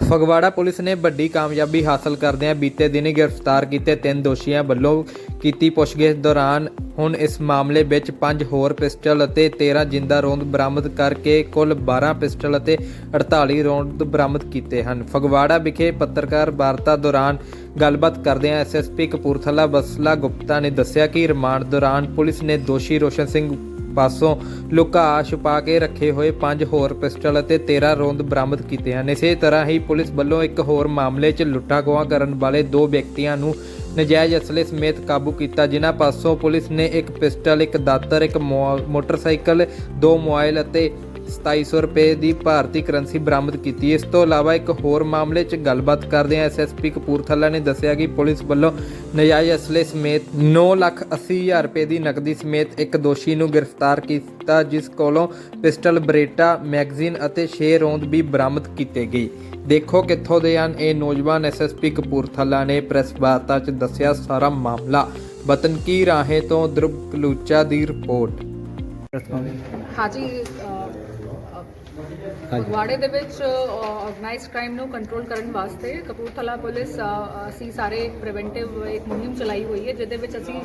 Phagwara police ਨੇ ਵੱਡੀ ਕਾਮਯਾਬੀ ਹਾਸਲ ਕਰਦਿਆਂ ਬੀਤੇ ਦਿਨੀ ਗ੍ਰਿਫਤਾਰ ਕੀਤੇ ਤਿੰਨ ਦੋਸ਼ੀਆਂ ਵੱਲੋਂ ਕੀਤੀ ਪੁੱਛਗਿੱਛ ਦੌਰਾਨ ਹੁਣ ਇਸ ਮਾਮਲੇ ਵਿੱਚ ਪੰਜ ਹੋਰ ਪਿਸਟਲ ਅਤੇ 13 ਜਿੰਦਾ ਰੋਂਦ ਬਰਾਮਦ ਕਰਕੇ ਕੁੱਲ 12 ਪਿਸਟਲ ਅਤੇ 48 ਰੌਂਦ ਬਰਾਮਦ ਕੀਤੇ ਹਨ। ਫਗਵਾੜਾ ਵਿਖੇ ਪੱਤਰਕਾਰ ਵਾਰਤਾ ਦੌਰਾਨ ਗੱਲਬਾਤ ਕਰਦਿਆਂ ਐਸਐਸਪੀ ਕਪੂਰਥਲਾ ਬਸਲਾ ਗੁਪਤਾ ਨੇ ਦੱਸਿਆ ਕਿ ਰਿਮਾਂਡ ਦੌਰਾਨ ਪੁਲਿਸ ਨੇ ਦੋਸ਼ੀ ਰੋਸ਼ਨ ਸਿੰਘ ਪਾਸੋਂ ਲੁਕਾ ਛੁਪਾ ਕੇ ਰੱਖੇ ਹੋਏ ਪੰਜ ਹੋਰ ਪਿਸਟਲ ਅਤੇ 13 ਰੌਂਦ ਬਰਾਮਦ ਕੀਤੇ ਹਨ। ਇਸੇ ਤਰ੍ਹਾਂ ਹੀ ਪੁਲਿਸ ਵੱਲੋਂ ਇੱਕ ਹੋਰ ਮਾਮਲੇ 'ਚ ਲੁੱਟਾਂ ਖੋਹਾਂ ਕਰਨ ਵਾਲੇ ਦੋ ਵਿਅਕਤੀਆਂ ਨੂੰ ਨਜਾਇਜ਼ ਅਸਲੇ ਸਮੇਤ ਕਾਬੂ ਕੀਤਾ। ਜਿਨ੍ਹਾਂ ਪਾਸੋਂ ਪੁਲਿਸ ਨੇ ਇੱਕ ਪਿਸਟਲ, ਇੱਕ ਦਾਤਰ, ਇੱਕ ਮੋਟਰਸਾਈਕਲ, ਦੋ ਮੋਬਾਈਲ ਅਤੇ 2700 ਰੁਪਏ ਦੀ ਭਾਰਤੀ ਕਰੰਸੀ ਬਰਾਮਦ ਕੀਤੀ। ਇਸ ਤੋਂ ਇਲਾਵਾ ਇੱਕ ਹੋਰ ਮਾਮਲੇ 'ਚ ਗੱਲਬਾਤ ਕਰਦਿਆਂ ਐਸਐਸਪੀ ਕਪੂਰਥਲਾ ਨੇ ਦੱਸਿਆ ਕਿ ਪੁਲਿਸ ਵੱਲੋਂ ਨਜਾਇਜ਼ ਅਸਲੇ ਸਮੇਤ 9 ਲੱਖ 80 ਹਜ਼ਾਰ ਰੁਪਏ ਦੀ ਨਕਦੀ ਸਮੇਤ ਇੱਕ ਦੋਸ਼ੀ ਨੂੰ ਗ੍ਰਿਫਤਾਰ ਕੀਤਾ, ਜਿਸ ਕੋਲੋਂ ਪਿਸਟਲ, ਬਰੇਟਾ, ਮੈਗਜ਼ੀਨ ਅਤੇ 6 ਰੌਂਦ ਵੀ ਬਰਾਮਦ ਕੀਤੇ ਗਏ। ਦੇਖੋ ਕਿੱਥੋਂ ਦੇ ਹਨ ਇਹ ਨੌਜਵਾਨ ਐਸਐਸਪੀ ਕਪੂਰਥਲਾ ਨੇ ਪ੍ਰੈਸ ਵਾਰਤਾ 'ਚ ਦੱਸਿਆ ਸਾਰਾ ਮਾਮਲਾ। ਬਤਨਕੀ ਰਾਹੇ ਤੋਂ ਦਰਬ ਕਲੂਚਾ ਦੀ ਰਿਪੋਰਟ। ਹਾਂਜੀ ਫਗਵਾੜੇ ਦੇ ਵਿੱਚ ਆਰਗੇਨਾਈਜ਼ਡ ਕ੍ਰਾਈਮ ਨੂੰ ਕੰਟਰੋਲ ਕਰਨ ਵਾਸਤੇ ਕਪੂਰਥਲਾ ਪੁਲਿਸ ਅਸੀਂ ਸਾਰੇ ਪ੍ਰੀਵੈਂਟਿਵ ਇੱਕ ਮੁਹਿੰਮ ਚਲਾਈ ਹੋਈ ਹੈ, ਜਿਹਦੇ ਵਿੱਚ ਅਸੀਂ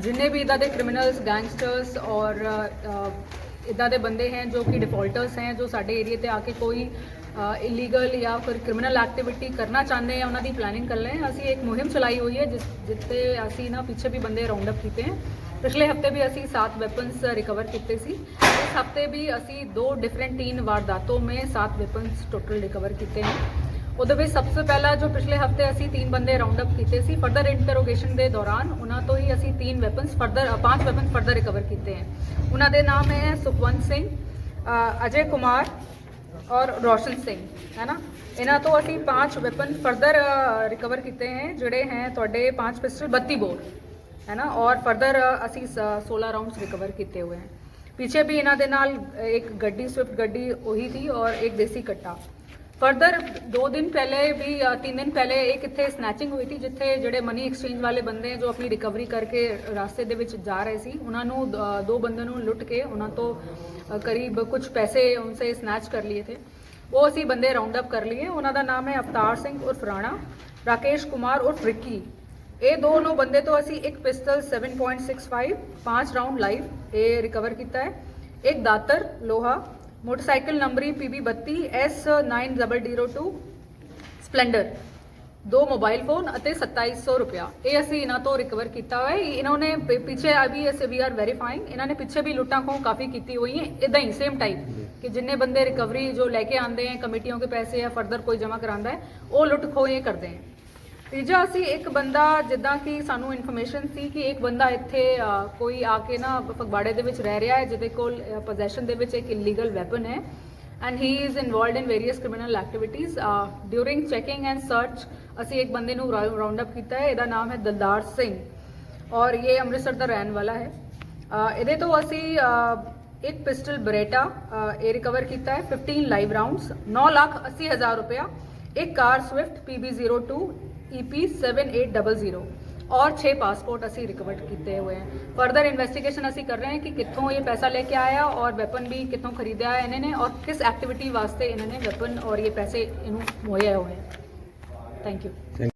ਜਿੰਨੇ ਵੀ ਇਦਾਂ ਦੇ ਕ੍ਰਿਮੀਨਲਸ ਗੈਂਗਸਟਰਸ ਔਰ ਇਦਾਂ ਦੇ ਬੰਦੇ ਹਨ ਜੋ ਕਿ ਡਿਫਾਲਟਰਸ ਹਨ ਜੋ ਸਾਡੇ ਏਰੀਆ ਤੇ ਆ ਕੇ ਕੋਈ ਇਲੀਗਲ ਜਾਂ ਫਿਰ ਕ੍ਰਿਮੀਨਲ ਐਕਟੀਵਿਟੀ ਕਰਨਾ ਚਾਹੁੰਦੇ ਆ, ਉਹਨਾਂ ਦੀ ਪਲੈਨਿੰਗ ਕਰ ਰਹੇ ਹਾਂ। ਅਸੀਂ ਇੱਕ ਮੁਹਿੰਮ ਚਲਾਈ ਹੋਈ ਹੈ, ਜਿਸ ਜਿੱਤੇ ਅਸੀਂ ਨਾ ਪਿੱਛੇ ਵੀ ਬੰਦੇ ਰਾਉਂਡ ਅਪ ਕੀਤੇ ਹਨ पिछले हफ़्ते भी असी सात वेपन्स रिकवर किए सी। इस हफ़्ते भी असी दो डिफरेंट तीन वारदातों में सात वेपन्स टोटल रिकवर किए हैं। उद्दे सबसे पहला जो पिछले हफ़्ते असी तीन बंदे राउंड अप किए फर्दर इंटरोगेन के दौरान उन्होंने तो ही असी तीन वेपन्स फर्दर uh, पाँच वेपन फर्दर रिकवर किए हैं। उन्होंने नाम है सुखवंत सिंह uh, अजय कुमार और रोशन सिंह, है ना? इन्हों तो असी पाँच वेपन फर्दर रिकवर किए हैं जोड़े हैं तो पाँच पिस्टल बत्ती बोर्ड ਹੈ ਨਾ? ਔਰ ਫਰਦਰ ਅਸੀਂ 16 ਰਾਉਂਡਸ ਰਿਕਵਰ ਕੀਤੇ ਹੋਏ ਹਨ ਪਿੱਛੇ ਵੀ ਇਹਨਾਂ ਦੇ ਨਾਲ ਇੱਕ ਗੱਡੀ, ਸਵਿਫਟ ਗੱਡੀ ਉਹੀ ਸੀ ਔਰ ਇੱਕ ਦੇਸੀ ਕੱਟਾ। ਫਰਦਰ 2 ਦਿਨ ਪਹਿਲੇ ਵੀ 3 ਦਿਨ ਪਹਿਲੇ ਇਹ ਕਿੱਥੇ ਸਨੈਚਿੰਗ ਹੋਈ ਸੀ, ਜਿੱਥੇ ਜਿਹੜੇ ਮਨੀ ਐਕਸਚੇਂਜ ਵਾਲੇ ਬੰਦੇ ਜੋ ਆਪਣੀ ਰਿਕਵਰੀ ਕਰਕੇ ਰਾਸਤੇ ਦੇ ਵਿੱਚ ਜਾ ਰਹੇ ਸੀ, ਉਹਨਾਂ ਨੂੰ ਦੋ ਬੰਦੇ ਨੂੰ ਲੁੱਟ ਕੇ ਉਹਨਾਂ ਤੋਂ ਕਰੀਬ ਕੁਝ ਪੈਸੇ ਉਨਸੇ ਸਨੈਚ ਕਰ ਲਏ ਥੇ ਉਹ ਅਸੀਂ ਬੰਦੇ ਰਾਉਂਡ ਅਪ ਕਰ ਲਏ ਉਹਨਾਂ ਦਾ ਨਾਮ ਹੈ ਅਵਤਾਰ ਸਿੰਘ ਉਰਫ ਰਾਣਾ, ਰਾਕੇਸ਼ ਕੁਮਾਰ ਉਰਫ ਰਿੱਕੀ। ਇਹ ਦੋਨੋਂ ਬੰਦੇ ਤੋਂ ਅਸੀਂ ਇੱਕ ਪਿਸਟਲ 7.65 ਪਾंच ਰਾਉਂਡ ਲਾਈਵ ਇਹ ਰਿਕਵਰ ਕੀਤਾ ਹੈ। ਇੱਕ ਦਾਤਰ ਲੋਹਾ, ਮੋਟਰਸਾਈਕਲ ਨੰਬਰੀ PB32 S9002 ਸਪਲੈਂਡਰ, ਦੋ ਮੋਬਾਈਲ ਫੋਨ ਅਤੇ 2700 ਰੁਪਇਆ। ਇਹ ਅਸੀਂ ਇਹਨਾਂ ਤੋਂ ਰਿਕਵਰ ਕੀਤਾ ਹੋਇਆ ਹੈ। ਇਹਨਾਂ ਨੇ ਪਿ- ਪਿੱਛੇ ਅਭੀ ਅਸੀਂ ਵੀ ਆਰ ਵੈਰੀਫਾਈਂਗ ਇਹਨਾਂ ਨੇ ਪਿੱਛੇ ਵੀ ਲੁੱਟਾਂ ਖੋਹ ਕਾਫੀ ਕੀਤੀ ਹੋਈ ਹੈ। ਇਦਾਂ ਹੀ ਸੇਮ ਟਾਈਪ ਕਿ ਜਿੰਨੇ ਬੰਦੇ ਰਿਕਵਰੀ ਜੋ ਲੈ ਕੇ ਆਉਂਦੇ हैं ਕਮੇਟੀਆਂ ਕੇ ਪੈਸੇ ਜਾਂ ਫਰਦਰ ਕੋਈ ਜਮ੍ਹਾਂ ਕਰਾਉਂਦਾ ਹੈ, ਉਹ ਲੁੱਟ ਖੋਹ ਇਹ ਕਰਦੇ ਹੈ। ਤੀਜਾ ਅਸੀਂ ਇੱਕ ਬੰਦਾ ਜਿੱਦਾਂ ਕਿ ਸਾਨੂੰ ਇਨਫੋਰਮੇਸ਼ਨ ਸੀ ਕਿ ਇੱਕ ਬੰਦਾ ਇੱਥੇ ਕੋਈ ਆ ਕੇ ਨਾ ਫਗਵਾੜੇ ਦੇ ਵਿੱਚ ਰਹਿ ਰਿਹਾ ਹੈ, ਜਿਹਦੇ ਕੋਲ ਪੋਜੈਸ਼ਨ ਦੇ ਵਿੱਚ ਇੱਕ ਇਲੀਗਲ ਵੈਪਨ ਹੈ and he is involved in various criminal activities during checking and search ਅਸੀਂ ਇੱਕ ਬੰਦੇ ਨੂੰ ਰਾਉਂਡ ਅਪ ਕੀਤਾ ਹੈ, ਇਹਦਾ ਨਾਮ ਹੈ ਦਲਦਾਰ ਸਿੰਘ ਔਰ ਇਹ ਅੰਮ੍ਰਿਤਸਰ ਦਾ ਰਹਿਣ ਵਾਲਾ ਹੈ। ਇਹਦੇ ਤੋਂ ਅਸੀਂ ਇੱਕ ਪਿਸਟਲ ਬਰੇਟਾ ਇਹ ਰਿਕਵਰ ਕੀਤਾ ਹੈ 15 ਲਾਈਵ ਰਾਉਂਡਸ 9 ਲੱਖ 80 ਹਜ਼ਾਰ ਰੁਪਇਆ, ਇੱਕ car Swift PB02 E P seven eight double zero और छः पासपोर्ट असी रिकवर किए हुए हैं। फर्दर इन्वैसटीगेशन असी कर रहे हैं कि कितों ये पैसा लेके आया और वैपन भी कितों खरीदया इन्होंने और किस एक्टिविटी वास्ते इन्होंने वैपन और ये पैसे इन मुहैया हुए हैं। Thank you